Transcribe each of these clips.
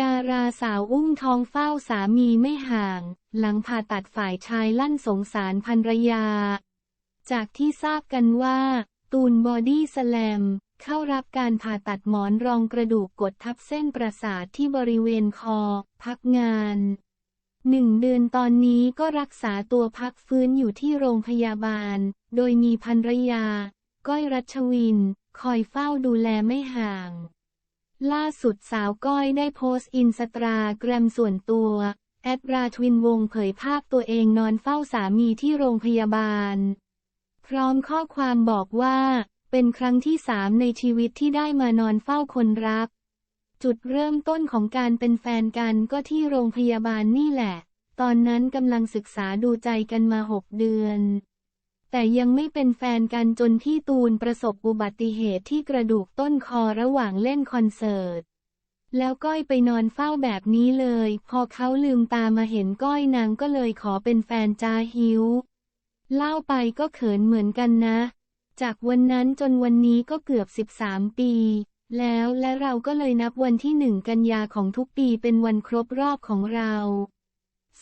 ดาราสาวอุ้มทองเฝ้าสามีไม่ห่าง หลังผ่าตัดฝ่ายชายลั่นสงสารภรรยา จากที่ทราบกันว่า ตูนบอดี้สแลม เข้ารับการผ่าตัดหมอนรองกระดูกกดทับเส้นประสาทที่บริเวณคอ พักงานหนึ่งเดือนตอนนี้ก็รักษาตัวพักฟื้นอยู่ที่โรงพยาบาล โดยมีภรรยา ก้อยรัชวิน คอยเฝ้าดูแลไม่ห่าง ล่าสุดสาวก้อยได้โพสต์อินสตาแกรมส่วนตัว แอดราทวินวงเผยภาพตัวเองนอนเฝ้าสามีที่โรงพยาบาล พร้อมข้อความบอกว่า เป็นครั้งที่สามในชีวิตที่ได้มานอนเฝ้าคนรัก จุดเริ่มต้นของการเป็นแฟนกันก็ที่โรงพยาบาลนี่แหละ ตอนนั้นกำลังศึกษาดูใจกันมาหกเดือน แต่ยังไม่เป็นแฟนกันจนพี่ตูนประสบอุบัติเหตุที่กระดูกต้นคอระหว่างเล่นคอนเสิร์ต แล้วก้อยไปนอนเฝ้าแบบนี้เลย พอเขาลืมตามาเห็นก้อยนางก็เลยขอเป็นแฟนจ้าฮิว เล่าไปก็เขินเหมือนกันนะ จากวันนั้นจนวันนี้ก็เกือบ 13 ปี แล้วและเราก็เลยนับวันที่หนึ่งกันยาของทุกปีเป็นวันครบรอบของเรา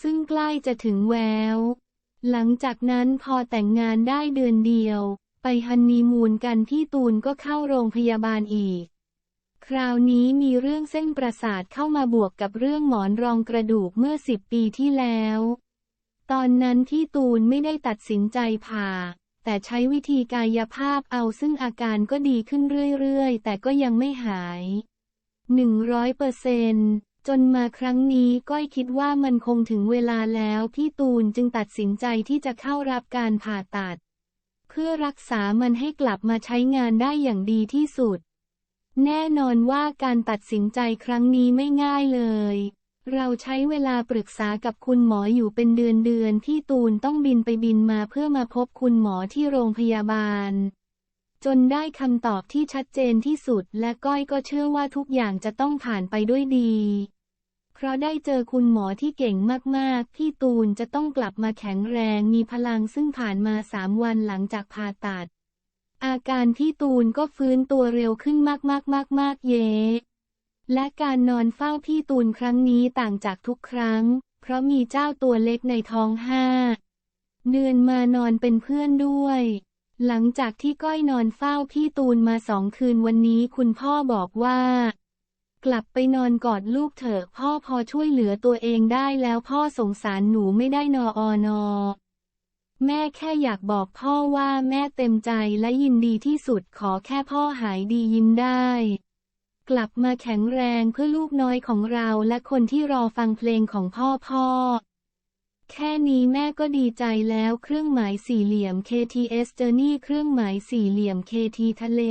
ซึ่งใกล้จะถึงแวว หลังจากนั้นพอแต่งงานได้เดือนเดียว ไปฮันนีมูนกันพี่ตูนก็เข้าโรงพยาบาลอีก คราวนี้มีเรื่องเส้นประสาทเข้ามาบวกกับเรื่องหมอนรองกระดูกเมื่อสิบปีที่แล้ว ตอนนั้นที่ตูนไม่ได้ตัดสินใจผ่า แต่ใช้วิธีกายภาพเอาซึ่งอาการก็ดีขึ้นเรื่อยๆ แต่ก็ยังไม่หายหนึ่งร้อยเปอร์เซน จนมาครั้งนี้ก้อยคิดว่ามันคงถึงเวลาแล้วพี่ตูนจึงตัดสินใจที่จะเข้ารับการผ่าตัด เพื่อรักษามันให้กลับมาใช้งานได้อย่างดีที่สุด แน่นอนว่าการตัดสินใจครั้งนี้ไม่ง่ายเลย เราใช้เวลาปรึกษากับคุณหมออยู่เป็นเดือนเดือนที่ตูนต้องบินไปบินมาเพื่อมาพบคุณหมอที่โรงพยาบาล จนได้คำตอบที่ชัดเจนที่สุด และก้อยก็เชื่อว่าทุกอย่างจะต้องผ่านไปด้วยดี เพราะได้เจอคุณหมอที่เก่งมากๆ พี่ตูนจะต้องกลับมาแข็งแรงมีพลังซึ่งผ่านมาสามวันหลังจากผ่าตัด อาการพี่ตูนก็ฟื้นตัวเร็วขึ้นมากๆๆๆเยและการนอนเฝ้าพี่ตูนครั้งนี้ต่างจากทุกครั้ง เพราะมีเจ้าตัวเล็กในท้องห้าเดือนมานอนเป็นเพื่อนด้วย หลังจากที่ก้อยนอนเฝ้าพี่ตูนมาสองคืนวันนี้คุณพ่อบอกว่า กลับไปนอนกอดลูกเถอะพ่อพอช่วยเหลือตัวเองได้แล้วพ่อสงสารหนูไม่ได้นออนอแม่แค่อยากบอกพ่อว่าแม่เต็มใจและยินดีที่สุดขอแค่พ่อหายดียิ้มได้ กลับมาแข็งแรงเพื่อลูกน้อยของเราและคนที่รอฟังเพลงของพ่อพ่อ แค่นี้แม่ก็ดีใจแล้วเครื่องหมายสี่เหลี่ยม KTS Journey เครื่องหมายสี่เหลี่ยม KT ทะเล